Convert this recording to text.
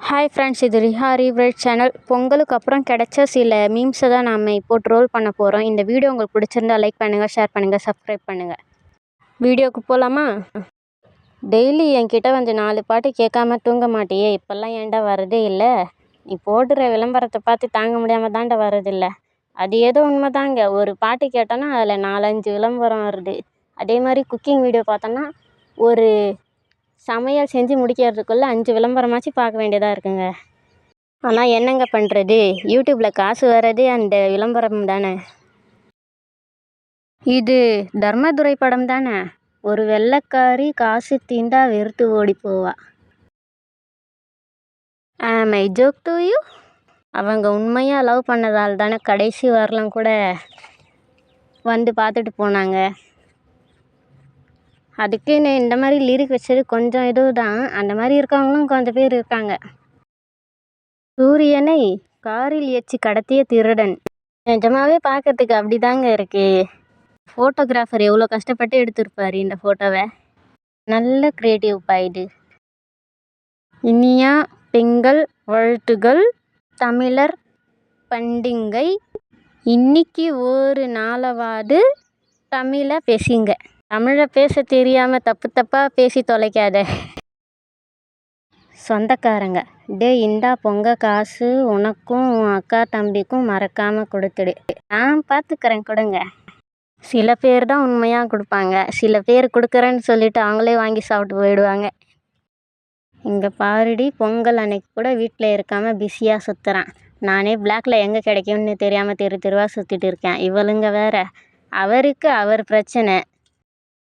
Hi friends இது ரிஹா ரீவ்ரைட் channel பொங்கலுக்கு அப்புறம் கிடைச்ச சில மீம்ஸை தான் நாம் இப்போ ட்ரோல் பண்ண போகிறோம் இந்த வீடியோ உங்களுக்கு பிடிச்சிருந்தா லைக் பண்ணுங்கள் ஷேர் பண்ணுங்கள் சப்ஸ்கிரைப் பண்ணுங்கள் வீடியோக்கு போகலாமா டெய்லி என்கிட்ட வந்து நாலு பாட்டு கேட்காம தூங்க மாட்டியே. இப்போல்லாம் ஏன்டா வரதே இல்லை? நீ போடுற விளம்பரத்தை பார்த்து தாங்க முடியாமல் தாண்டா வரதில்லை அது ஏதோ உண்மை தாங்க. ஒரு பாட்டு கேட்டோன்னா அதில் நாலஞ்சு விளம்பரம் வருது. அதே மாதிரி குக்கிங் வீடியோ பார்த்தோன்னா ஒரு சமையல் செஞ்சு முடிக்கிறதுக்குள்ளே அஞ்சு விளம்பரமாச்சும் பார்க்க வேண்டியதாக இருக்குங்க. ஆனால் என்னங்க பண்ணுறது யூடியூப்பில் காசு வர்றது அந்த விளம்பரம் தானே. இது தர்மதுரை படம் தானே? ஒரு வெள்ளைக்காரி காசு தீண்டா வெறுத்து ஓடி போவா. ஆம் ஐ ஜோக் டு யூ அவங்க உண்மையாக லவ் பண்ணதால் தானே கடைசி வரலாம் கூட வந்து பார்த்துட்டு போனாங்க. அதுக்குன்னு இந்த மாதிரி லிரிக் வச்சது கொஞ்சம் இது தான் அந்த மாதிரி இருக்கவங்களும் கொஞ்சம் பேர் இருக்காங்க. சூரியனை காரில் ஏற்றி கடத்திய திருடன். நிஜமாவே பார்க்கறதுக்கு அப்படி தாங்க இருக்கு. ஃபோட்டோகிராஃபர் எவ்வளோ கஷ்டப்பட்டு எடுத்திருப்பாரு இந்த ஃபோட்டோவை நல்ல க்ரியேட்டிவ் பாயிடு இனியா பெண்கள் வாழ்த்துகள். தமிழர் பண்டிங்கை. இன்னைக்கு ஒரு நாளவாது தமிழை பேசுங்க. தமிழை பேச தெரியாமல் தப்பு தப்பாக பேசி தொலைக்காத. சொந்தக்காரங்க. டே இந்தா பொங்க காசு உனக்கும் உன் அக்கா தம்பிக்கும் மறக்காமல் கொடுத்துடு. நான் பார்த்துக்கிறேன் கொடுங்க. சில பேர் தான் உண்மையாக கொடுப்பாங்க. சில பேர் கொடுக்குறேன்னு சொல்லிட்டு அவங்களே வாங்கி சாப்பிட்டு போயிடுவாங்க. இங்கே பாருடி பொங்கல் அன்னைக்கு கூட வீட்டில் இருக்காமல் பிஸியாக சுற்றுறான் நானே பிளாக்ல எங்கே கிடைக்கும்னு தெரியாமல் தெரு தெருவாக சுற்றிட்டு இருக்கேன். இவளுங்க வேற. அவருக்கு அவர் பிரச்சனை.